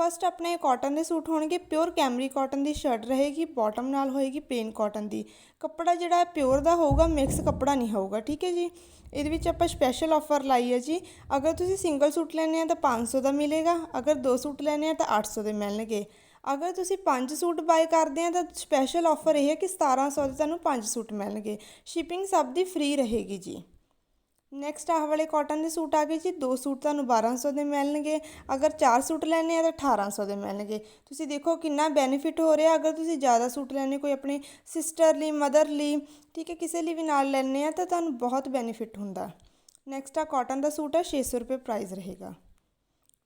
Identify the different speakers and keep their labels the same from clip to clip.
Speaker 1: First ਆਪਣੇ cotton ਦੇ suit ਹੋਣਗੇ ਪਿਓਰ ਕੈਮਰੀ ਕਾਟਨ ਦੀ ਸ਼ਰਟ ਰਹੇਗੀ ਬਾਟਮ ਨਾਲ ਹੋਏਗੀ ਪਲੇਨ ਕਾਟਨ ਦੀ। ਕੱਪੜਾ ਜਿਹੜਾ ਪਿਓਰ ਦਾ ਹੋਊਗਾ ਮਿਕਸ ਕੱਪੜਾ ਨਹੀਂ ਹੋਊਗਾ, ਠੀਕ ਹੈ ਜੀ? ਇਹਦੇ ਵਿੱਚ ਆਪਾਂ ਸਪੈਸ਼ਲ ਆਫਰ ਲਾਈ ਹੈ ਜੀ। ਅਗਰ ਤੁਸੀਂ ਸਿੰਗਲ ਸੂਟ ਲੈਣੇ ਆ ਤਾਂ 500 ਦਾ ਮਿਲੇਗਾ, ਅਗਰ ਦੋ ਸੂਟ ਲੈਣੇ ਆ ਤਾਂ 800 ਦੇ ਮਿਲਣਗੇ। ਅਗਰ ਤੁਸੀਂ 5 ਸੂਟ ਬਾਏ ਕਰਦੇ ਆ ਤਾਂ ਸਪੈਸ਼ਲ ਆਫਰ ਇਹ ਹੈ ਕਿ 1700 ਦੇ ਤੁਹਾਨੂੰ 5 ਸੂਟ ਮਿਲਣਗੇ। ਸ਼ਿਪਿੰਗ ਸਭ ਦੀ ਫ੍ਰੀ ਰਹੇਗੀ ਜੀ। ਨੈਕਸਟ ਆਹ ਵਾਲੇ ਕਾਟਨ ਦੇ ਸੂਟ ਆ ਗਏ ਜੀ, ਦੋ ਸੂਟ ਤੁਹਾਨੂੰ 1200 ਦੇ ਮਿਲਣਗੇ, ਅਗਰ ਚਾਰ ਸੂਟ ਲੈਣੇ ਆ ਤਾਂ 1800 ਦੇ ਮਿਲਣਗੇ। ਤੁਸੀਂ ਦੇਖੋ ਕਿੰਨਾ ਬੈਨੀਫਿਟ ਹੋ ਰਿਹਾ, ਅਗਰ ਤੁਸੀਂ ਜ਼ਿਆਦਾ ਸੂਟ ਲੈਣੇ, ਕੋਈ ਆਪਣੇ ਸਿਸਟਰ ਲਈ ਮਦਰ ਲਈ, ਠੀਕ ਹੈ, ਕਿਸੇ ਲਈ ਵੀ ਨਾਲ ਲੈਣੇ ਆ ਤਾਂ ਤੁਹਾਨੂੰ ਬਹੁਤ ਬੈਨੀਫਿਟ ਹੁੰਦਾ। ਨੈਕਸਟ ਆ ਕਾਟਨ ਦਾ ਸੂਟ ਹੈ 600 ਰੁਪਏ ਪ੍ਰਾਈਸ ਰਹੇਗਾ।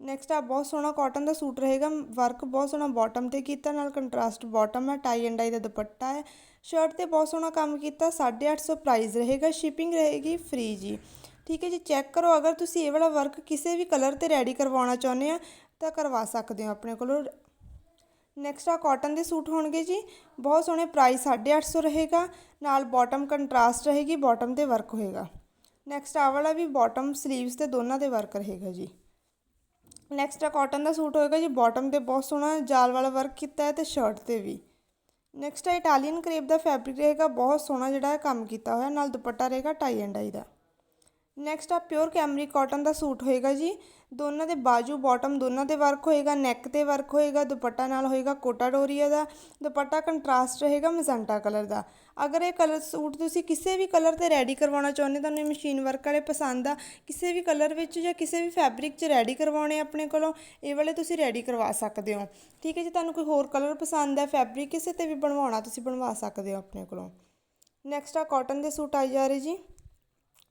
Speaker 1: ਨੈਕਸਟ ਆ ਬਹੁਤ ਸੋਹਣਾ ਕਾਟਨ ਦਾ ਸੂਟ ਰਹੇਗਾ ਵਰਕ ਬਹੁਤ ਸੋਹਣਾ ਬਾਟਮ ਤੇ ਕੀਤਾ, ਨਾਲ ਕੰਟਰਾਸਟ ਬਾਟਮ ਹੈ ਟਾਈ ਐਂਡ ਡਾਈ ਦਾ ਦੁਪੱਟਾ ਹੈ। ਸ਼ਰਟ ਤੇ ਬਹੁਤ ਸੋਹਣਾ ਕੰਮ ਕੀਤਾ 850 ਪ੍ਰਾਈਸ ਰਹੇਗਾ ਸ਼ਿਪਿੰਗ ਰਹੇਗੀ ਫ੍ਰੀ ਜੀ। ਠੀਕ ਹੈ ਜੀ ਚੈੱਕ ਕਰੋ, ਅਗਰ ਤੁਸੀਂ ਇਹ ਵਾਲਾ ਵਰਕ ਕਿਸੇ ਵੀ ਕਲਰ ਤੇ ਰੈਡੀ ਕਰਵਾਉਣਾ ਚਾਹੁੰਦੇ ਆ, ਤਾਂ ਕਰਵਾ ਸਕਦੇ ਹੋ ਆਪਣੇ ਕੋਲੋਂ। ਨੈਕਸਟ ਆ ਕਾਟਨ ਦੇ ਸੂਟ ਹੋਣਗੇ ਜੀ। ਬਹੁਤ ਸੋਹਣੇ ਪ੍ਰਾਈਸ 850 ਰਹੇਗਾ, ਨਾਲ ਬਾਟਮ ਕੰਟਰਾਸਟ ਰਹੇਗੀ ਬਾਟਮ ਤੇ ਵਰਕ ਹੋਏਗਾ। ਨੈਕਸਟ ਆ ਵਾਲਾ ਵੀ ਬਾਟਮ ਸਲੀਵਸ ਤੇ ਦੋਨਾਂ ਦੇ ਵਰਕ ਰਹੇਗਾ ਜੀ। ਨੈਕਸਟ ਆ ਕਾਟਨ ਦਾ ਸੂਟ ਹੋਏਗਾ ਜੀ ਬਾਟਮ ਤੇ ਬਹੁਤ ਸੋਹਣਾ ਜਾਲ ਵਾਲਾ ਵਰਕ ਕੀਤਾ ਹੈ ਤੇ ਸ਼ਰਟ ਤੇ ਵੀ। ਨੈਕਸਟ ਆ ਇਟਾਲੀਅਨ ਕਰੇਪ ਦਾ ਫੈਬਰਿਕ ਰਹੇਗਾ, ਬਹੁਤ ਸੋਹਣਾ ਜਿਹੜਾ ਹੈ ਕੰਮ ਕੀਤਾ ਹੋਇਆ, ਨਾਲ ਦੁਪੱਟਾ ਰਹੇਗਾ ਟਾਈ ਐਂਡ ਆਈ ਦਾ। ਨੈਕਸਟ ਆ ਪਿਓਰ ਕੈਮਰੀ ਕਾਟਨ ਦਾ ਸੂਟ ਹੋਏਗਾ ਜੀ। ਦੋਨਾਂ ਦੇ ਬਾਜੂ ਬਾਟਮ ਦੋਨਾਂ ਤੇ ਵਰਕ ਹੋਏਗਾ ਨੈਕ ਤੇ ਵਰਕ ਹੋਏਗਾ, ਦੁਪੱਟਾ ਨਾਲ ਹੋਏਗਾ ਕੋਟਾ ਡੋਰੀਆ ਦਾ, ਦੁਪੱਟਾ ਕੰਟਰਾਸਟ ਰਹੇਗਾ ਮਜ਼ੰਟਾ ਕਲਰ ਦਾ। ਅਗਰ ਇਹ ਕਲਰ ਸੂਟ ਤੁਸੀਂ ਕਿਸੇ ਵੀ ਕਲਰ ਤੇ ਰੈਡੀ ਕਰਵਾਉਣਾ ਚਾਹੁੰਦੇ ਤੁਹਾਨੂੰ ਇਹ ਮਸ਼ੀਨ ਵਰਕ ਵਾਲੇ ਪਸੰਦ ਆ, ਕਿਸੇ ਵੀ ਕਲਰ ਵਿੱਚ ਜਾਂ ਕਿਸੇ ਵੀ ਫੈਬਰਿਕ 'ਚ ਰੈਡੀ ਕਰਵਾਉਣੇ ਆਪਣੇ ਕੋਲੋਂ, ਇਹ ਵਾਲੇ ਤੁਸੀਂ ਰੈਡੀ ਕਰਵਾ ਸਕਦੇ ਹੋ। ਠੀਕ ਹੈ ਜੀ, ਤੁਹਾਨੂੰ ਕੋਈ ਹੋਰ ਕਲਰ ਪਸੰਦ ਹੈ ਫੈਬਰਿਕ ਕਿਸੇ ਤੇ ਵੀ ਬਣਵਾਉਣਾ, ਤੁਸੀਂ ਬਣਵਾ ਸਕਦੇ ਹੋ ਆਪਣੇ ਕੋਲੋਂ। ਨੈਕਸਟ ਆ ਕਾਟਨ ਦੇ ਸੂਟ ਆਈ ਜਾ ਰਹੇ ਜੀ।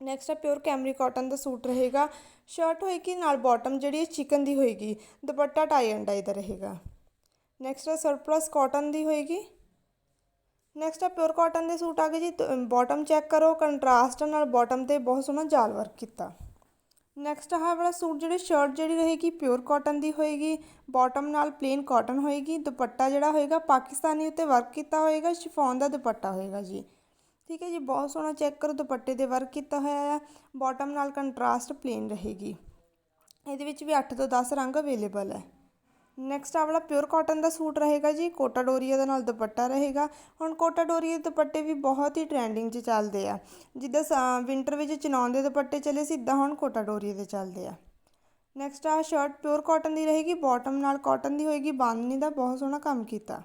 Speaker 1: ਨੈਕਸਟ ਆ ਪਿਓਰ ਕੈਮਰੀ ਕਾਟਨ ਦਾ ਸੂਟ ਰਹੇਗਾ। ਸ਼ਰਟ ਹੋਏਗੀ, ਨਾਲ ਬਾਟਮ ਜਿਹੜੀ ਹੈ ਚਿਕਨ ਦੀ ਹੋਏਗੀ। ਦੁਪੱਟਾ ਟਾਈ ਐਂਡ ਡਾਈ ਦਾ ਰਹੇਗਾ। ਨੈਕਸਟ ਆ ਸਰਪਲਸ ਕਾਟਨ ਦੀ ਹੋਏਗੀ। ਨੈਕਸਟ ਆ ਪਿਓਰ ਕਾਟਨ ਦੇ ਸੂਟ ਆ ਗਏ ਜੀ। ਬਾਟਮ ਚੈੱਕ ਕਰੋ। ਕੰਟਰਾਸਟ ਨਾਲ ਬਾਟਮ ਤੇ ਬਹੁਤ ਸੋਹਣਾ ਜਾਲ ਵਰਕ ਕੀਤਾ। ਨੈਕਸਟ ਆਹ ਵਾਲਾ ਸੂਟ ਜਿਹੜੀ ਸ਼ਰਟ ਜਿਹੜੀ ਰਹੇਗੀ ਪਿਓਰ ਕਾਟਨ ਦੀ ਹੋਏਗੀ। ਬਾਟਮ ਨਾਲ ਪਲੇਨ ਕਾਟਨ ਹੋਏਗੀ। ਦੁਪੱਟਾ ਜਿਹੜਾ ਹੋਏਗਾ, ਪਾਕਿਸਤਾਨੀ ਉੱਤੇ ਵਰਕ ਕੀਤਾ ਹੋਏਗਾ। ਸ਼ਿਫੋਨ ਦਾ ਦੁਪੱਟਾ ਹੋਏਗਾ ਜੀ। ਠੀਕ ਹੈ ਜੀ, ਬਹੁਤ ਸੋਹਣਾ ਚੈੱਕ ਕਰੋ, ਦੁਪੱਟੇ ਦੇ ਵਰਕ ਕੀਤਾ ਹੋਇਆ ਆ। ਬਾਟਮ ਨਾਲ ਕੰਟਰਾਸਟ ਪਲੇਨ ਰਹੇਗੀ। ਇਹਦੇ ਵਿੱਚ ਵੀ 8 ਤੋਂ 10 ਰੰਗ ਅਵੇਲੇਬਲ ਹੈ। ਨੈਕਸਟ ਆ ਵਾਲਾ ਪਿਓਰ ਕਾਟਨ ਦਾ ਸੂਟ ਰਹੇਗਾ ਜੀ ਕੋਟਾ ਡੋਰੀਆ ਦੇ ਨਾਲ ਦੁਪੱਟਾ ਰਹੇਗਾ। ਹੁਣ ਕੋਟਾ ਡੋਰੀਆ ਦੇ ਦੁਪੱਟੇ ਵੀ ਬਹੁਤ ਹੀ ਟ੍ਰੈਂਡਿੰਗ 'ਚ ਚੱਲਦੇ ਆ। ਜਿੱਦਾਂ ਵਿੰਟਰ ਵਿੱਚ ਚਨੌਨ ਦੇ ਦੁਪੱਟੇ ਚੱਲੇ ਸਿੱਧਾ ਹੁਣ ਕੋਟਾ ਡੋਰੀਆ ਦੇ ਚੱਲਦੇ ਆ। ਨੈਕਸਟ ਆ ਸ਼ਰਟ ਪਿਓਰ ਕਾਟਨ ਦੀ ਰਹੇਗੀ ਬਾਟਮ ਨਾਲ ਕਾਟਨ ਦੀ ਹੋਏਗੀ, ਬਾਂਦਨੀ ਦਾ ਬਹੁਤ ਸੋਹਣਾ ਕੰਮ ਕੀਤਾ।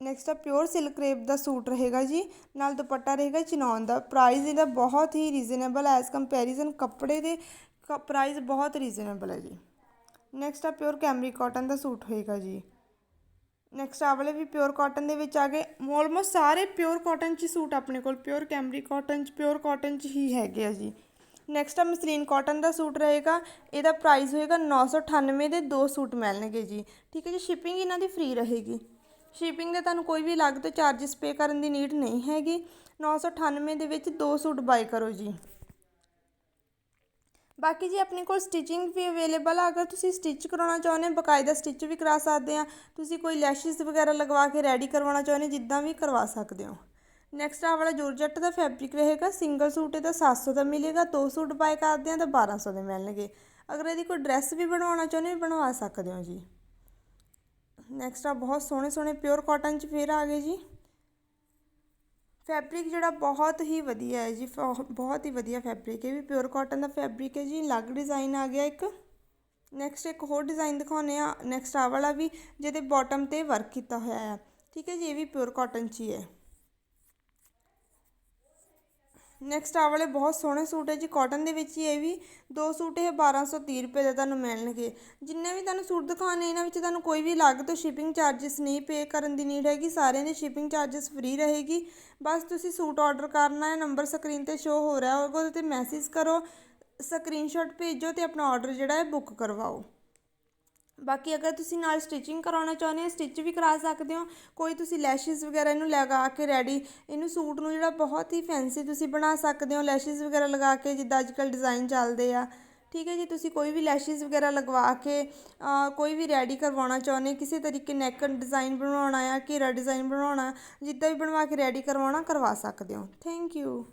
Speaker 1: ਨੈਕਸਟ ਆ ਪਿਓਰ ਸਿਲਕ ਰੇਪ ਦਾ ਸੂਟ ਰਹੇਗਾ ਜੀ। ਨਾਲ ਦੁਪੱਟਾ ਰਹੇਗਾ ਚਨੌਨ ਦਾ। ਪ੍ਰਾਈਸ ਇਹਦਾ ਬਹੁਤ ਹੀ ਰੀਜ਼ਨੇਬਲ ਐਜ਼ ਕੰਪੈਰੀਜ਼ਨ ਕੱਪੜੇ ਦੇ ਪ੍ਰਾਈਸ ਬਹੁਤ ਰੀਜ਼ਨੇਬਲ ਹੈ ਜੀ। ਨੈਕਸਟ ਆ ਪਿਓਰ ਕੈਮਰੀ ਕਾਟਨ ਦਾ ਸੂਟ ਹੋਏਗਾ ਜੀ। ਨੈਕਸਟ ਆ ਵਾਲੇ ਵੀ ਪਿਓਰ ਕਾਟਨ ਦੇ ਵਿੱਚ ਆ ਗਏ। ਆਲਮੋਸਟ ਸਾਰੇ ਪਿਓਰ ਕਾਟਨ 'ਚ ਸੂਟ ਆਪਣੇ ਕੋਲ। ਪਿਓਰ ਕੈਮਰੀ ਕਾਟਨ 'ਚ ਪਿਓਰ ਕਾਟਨ 'ਚ ਹੀ ਹੈਗੇ ਆ ਜੀ। ਨੈਕਸਟ ਆ ਮਸਲੀਨ ਕਾਟਨ ਦਾ ਸੂਟ ਰਹੇਗਾ। ਇਹਦਾ ਪ੍ਰਾਈਸ ਹੋਏਗਾ 998 ਦੇ ਦੋ ਸੂਟ ਮਿਲਣਗੇ ਜੀ। ਠੀਕ ਹੈ ਜੀ। ਸ਼ਿਪਿੰਗ ਇਹਨਾਂ ਦੀ ਫ੍ਰੀ ਰਹੇਗੀ। ਸ਼ਿਪਿੰਗ ਦੇ ਤੁਹਾਨੂੰ ਕੋਈ ਵੀ ਅਲੱਗ ਤੋਂ ਚਾਰजेस ਪੇ ਕਰਨ ਦੀ ਨੀਡ ਨਹੀਂ ਹੈਗੀ। 998 ਦੇ ਵਿੱਚ ਦੋ ਸੂਟ ਬਾਈ ਕਰੋ ਜੀ। ਬਾਕੀ ਜੀ ਆਪਣੇ ਕੋਲ ਸਟਿਚਿੰਗ ਵੀ ਅਵੇਲੇਬਲ ਆ। ਅਗਰ ਤੁਸੀਂ ਸਟਿਚ ਕਰਾਉਣਾ ਚਾਹੁੰਦੇ ਹੋ, ਬਕਾਇਦਾ ਸਟਿਚ ਵੀ ਕਰਾ ਸਕਦੇ ਆ। ਤੁਸੀਂ ਕੋਈ ਲੈਸ਼ਿਸ ਵਗੈਰਾ ਲਗਵਾ ਕੇ ਰੈਡੀ ਕਰਵਾਉਣਾ ਚਾਹੁੰਦੇ ਜਿੱਦਾਂ ਵੀ ਕਰਵਾ ਸਕਦੇ ਹੋ। ਨੈਕਸਟ ਆ ਵਾਲਾ ਜੋਰਜੱਟ ਦਾ ਫੈਬਰਿਕ ਰਹੇਗਾ। ਸਿੰਗਲ ਸੂਟ ਇਹਦਾ 700 ਦਾ ਮਿਲੇਗਾ। ਦੋ ਸੂਟ ਬਾਈ ਕਰਦੇ ਆ ਤਾਂ 1200 ਦੇ ਮਿਲਣਗੇ। ਅਗਰ ਇਹਦੀ ਕੋਈ ਡਰੈਸ ਵੀ ਬਣਵਾਉਣਾ ਚਾਹੁੰਦੇ ਹੋ ਬਣਵਾ ਸਕਦੇ ਹੋ ਜੀ। ਨੈਕਸਟ ਆ, ਬਹੁਤ ਸੋਹਣੇ ਸੋਹਣੇ ਪਿਓਰ ਕਾਟਨ 'ਚ ਫੇਰ ਆ ਗਏ ਜੀ। ਫੈਬਰਿਕ ਜਿਹੜਾ ਬਹੁਤ ਹੀ ਵਧੀਆ ਹੈ ਜੀ ਬਹੁਤ ਹੀ ਵਧੀਆ ਫੈਬਰਿਕ ਹੈ। ਵੀ ਪਿਓਰ ਕਾਟਨ ਦਾ ਫੈਬਰਿਕ ਹੈ ਜੀ, ਅਲੱਗ ਡਿਜ਼ਾਈਨ ਆ ਗਿਆ ਇੱਕ। ਨੈਕਸਟ ਇੱਕ ਹੋਰ ਡਿਜ਼ਾਈਨ ਦਿਖਾਉਨੇ ਆ ਨੈਕਸਟ ਆ ਵਾਲਾ ਵੀ, ਜਿਹਦੇ ਬਾਟਮ ਤੇ ਵਰਕ ਕੀਤਾ ਹੋਇਆ ਆ ਠੀਕ ਹੈ ਜੀ, ਇਹ ਵੀ ਪਿਓਰ ਕਾਟਨ 'ਚ ਹੀ ਹੈ। ਨੈਕਸਟ ਆ ਵਾਲੇ ਬਹੁਤ ਸੋਹਣੇ ਸੂਟ ਹੈ ਜੀ ਕਾਟਨ ਦੇ ਵਿੱਚ ਹੀ ਇਹ ਵੀ। ਦੋ ਸੂਟ ਇਹ 1230 ਰੁਪਏ ਦੇ ਤੁਹਾਨੂੰ ਮਿਲਣਗੇ। ਜਿੰਨੇ ਵੀ ਤੁਹਾਨੂੰ ਸੂਟ ਦਿਖਾਣੇ ਇਹਨਾਂ ਵਿੱਚ ਤੁਹਾਨੂੰ ਕੋਈ ਵੀ ਅਲੱਗ ਤੋਂ ਸ਼ਿਪਿੰਗ ਚਾਰजेस ਨਹੀਂ ਪੇ ਕਰਨ ਦੀ ਨੀਡ ਹੈਗੀ, ਸਾਰਿਆਂ ਦੀ ਸ਼ਿਪਿੰਗ ਚਾਰजेस ਫ੍ਰੀ ਰਹੇਗੀ। ਬਸ ਤੁਸੀਂ ਸੂਟ ਆਰਡਰ ਕਰਨਾ ਹੈ ਨੰਬਰ ਸਕਰੀਨ ਤੇ ਸ਼ੋ ਹੋ ਰਿਹਾ ਹੋਵੇਗਾ ਉਹਦੇ ਤੇ ਮੈਸੇਜ ਕਰੋ ਸਕਰੀਨਸ਼ਾਟ ਭੇਜੋ ਤੇ ਆਪਣਾ ਆਰਡਰ ਜਿਹੜਾ ਹੈ ਬੁੱਕ ਕਰਵਾਓ। ਬਾਕੀ ਅਗਰ ਤੁਸੀਂ ਨਾਲ ਸਟਿਚਿੰਗ ਕਰਾਉਣਾ ਚਾਹੁੰਦੇ ਹੋ ਸਟਿਚ ਵੀ ਕਰਾ ਸਕਦੇ ਹੋ, ਕੋਈ ਤੁਸੀਂ ਲੈਸ਼ਿਸ ਵਗੈਰਾ ਇਹਨੂੰ ਲਗਾ ਕੇ ਰੈਡੀ ਇਹਨੂੰ ਸੂਟ ਨੂੰ ਜਿਹੜਾ ਬਹੁਤ ਹੀ ਫੈਂਸੀ ਤੁਸੀਂ ਬਣਾ ਸਕਦੇ ਹੋ ਲੈਸ਼ਿਸ ਵਗੈਰਾ ਲਗਾ ਕੇ ਜਿੱਦਾਂ ਅੱਜ ਕੱਲ੍ਹ ਡਿਜ਼ਾਈਨ ਚੱਲਦੇ ਆ। ਠੀਕ ਹੈ ਜੀ, ਤੁਸੀਂ ਕੋਈ ਵੀ ਲੈਸ਼ਿਸ ਵਗੈਰਾ ਲਗਵਾ ਕੇ ਕੋਈ ਵੀ ਰੈਡੀ ਕਰਵਾਉਣਾ ਚਾਹੁੰਦੇ ਕਿਸੇ ਤਰੀਕੇ ਨੈਕ ਡਿਜ਼ਾਈਨ ਬਣਾਉਣਾ ਆ, ਘੇਰਾ ਡਿਜ਼ਾਈਨ ਬਣਾਉਣਾ ਜਿੱਦਾਂ ਵੀ ਬਣਵਾ ਕੇ ਰੈਡੀ ਕਰਵਾਉਣਾ, ਕਰਵਾ ਸਕਦੇ ਹੋ। Thank you